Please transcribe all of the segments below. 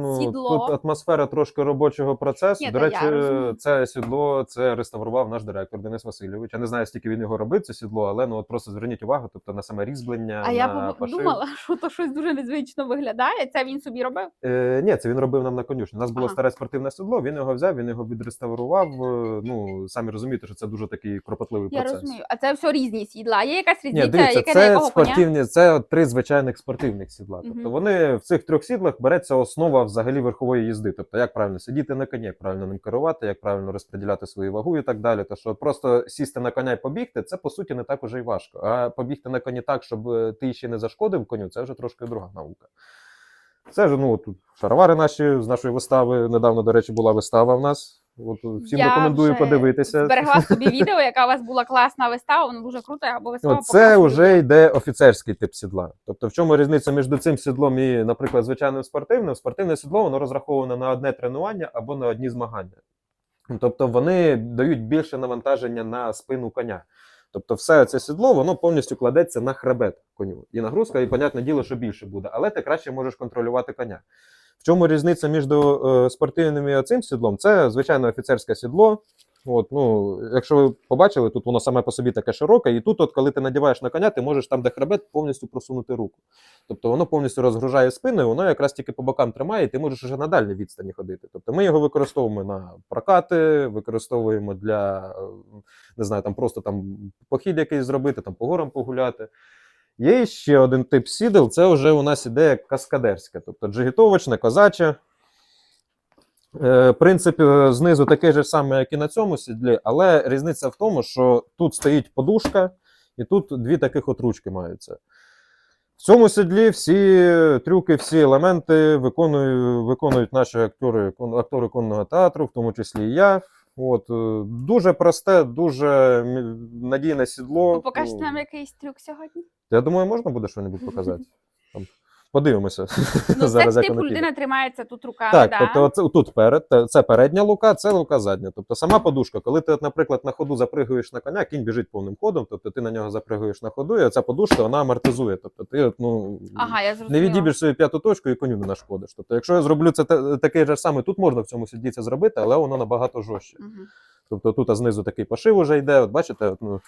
Ну, Сідло. Тут атмосфера трошки робочого процесу. Ні, До та речі, я розумію. це сідло це реставрував наш директор Денис Васильович. Я не знаю, скільки він його робив, це сідло, але ну от просто зверніть увагу, тобто на саме різьблення. А я на пом- пошив. думала, що то щось дуже незвично виглядає. Це він собі робив. Е, ні, це він робив нам на конюшні. У нас було Ага. старе спортивне седло, він його взяв, він його відреставрував. е, Ну, самі розумієте, що це дуже такий кропотливий Я процес. розумію. А це все різні сідла. Є якась Ні, різниця, дивіться, яке на це якого коня? спортивні, це от три звичайних спортивних сідла. Тобто Мгм. вони в цих трьох сідлах береться основа взагалі верхової їзди. Тобто, як правильно сидіти на коні, як правильно ним керувати, як правильно розподіляти свою вагу і так далі. То що просто сісти на коня і побігти, це по суті не так уже й важко. А побігти на коні так, щоб е, ти ще не зашкодив коню, це вже трошки друга наука. Це ж ну тут шаровари наші з нашої вистави. Недавно, до речі, була вистава в нас. От всім Я рекомендую вже подивитися. Зберегла собі відео, яка у вас була класна вистава, вона дуже я обов'язково От це вже йде офіцерський тип сідла. Тобто, в чому різниця між цим сідлом і, наприклад, звичайним спортивним? Спортивне сідло воно розраховане на одне тренування або на одні змагання. Тобто вони дають більше навантаження на спину коня. Тобто, все це сідло воно повністю кладеться на хребет коню. І нагрузка, і, понятне діло, що більше буде, але ти краще можеш контролювати коня. В чому різниця між е, спортивним і цим сідлом? Це звичайно офіцерське сідло. От, ну, якщо ви побачили, тут воно саме по собі таке широке, і тут, от, коли ти надіваєш на коня, ти можеш там, де хребет, повністю просунути руку. Тобто воно повністю розгружає спину, і воно якраз тільки по бокам тримає, і ти можеш вже на дальній відстані ходити. Тобто ми його використовуємо на прокати, використовуємо для е, не знаю, там просто там похід якийсь зробити, там по горам погуляти. Є ще один тип сідел, це вже у нас іде каскадерське, тобто джигітовочне, козаче. Е, Принцип знизу такий же самий, як і на цьому сідлі, але різниця в тому, що тут стоїть подушка, і тут дві таких от ручки маються. В цьому сідлі всі трюки, всі елементи виконують, виконують наші актори, актори конного театру, в тому числі і я. От, е, дуже просте, дуже надійне сідло. Ви покажете Ну, нам якийсь трюк сьогодні? Я думаю, можна буде щось показати. Там, подивимося. Ну, Зараз, це як типу людина тримається тут руками, Так, да? тобто це, тут перед, це передня лука, це лука задня. Тобто сама подушка, коли ти, наприклад, на ходу запригуєш на коня, кінь біжить повним ходом, тобто ти на нього запригуєш на ходу, і оця подушка вона амортизує. Тобто ти ну, Ага, я не відіб'єш свою п'яту точку і коню не нашкодиш. Тобто, якщо я зроблю це такий же самий, тут можна в цьому сідлі це зробити, але воно набагато жорстче. Мгм. Тобто тут а знизу такий пошив уже йде. От бачите, от, ну,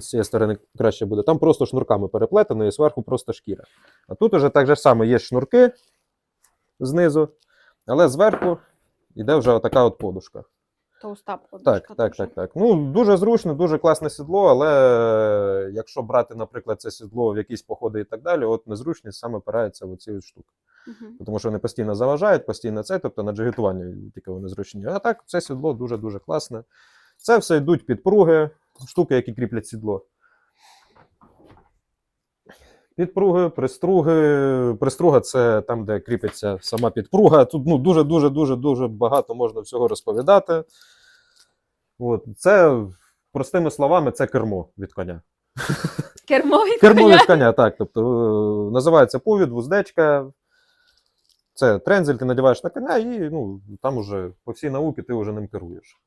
з цієї сторони краще буде. Там просто шнурками переплетено і зверху просто шкіра. А тут уже так же само є шнурки знизу, але зверху йде вже отака от подушка. Товста подушка Так, так, дуже. так, так. Ну, дуже зручно, дуже класне сідло, але якщо брати, наприклад, це сідло в якісь походи і так далі, от незручність саме опирається в от штуки. Мгм. Тому що вони постійно заважають, постійно це, тобто на джигітуванні тільки вони зручні. А так, це сідло дуже-дуже класне. Це все йдуть підпруги, штуки, які кріплять сідло. Підпруги, приструги. Приструга це там, де кріпиться сама підпруга. Тут ну, дуже-дуже дуже дуже багато можна всього розповідати. От. Це, простими словами, це кермо від коня. Кермо від Кермо коня. від коня, так. Тобто е, називається повід, вуздечка. Це трензель, ти надіваєш на коня, і ну, там уже по всій науці ти вже ним керуєш.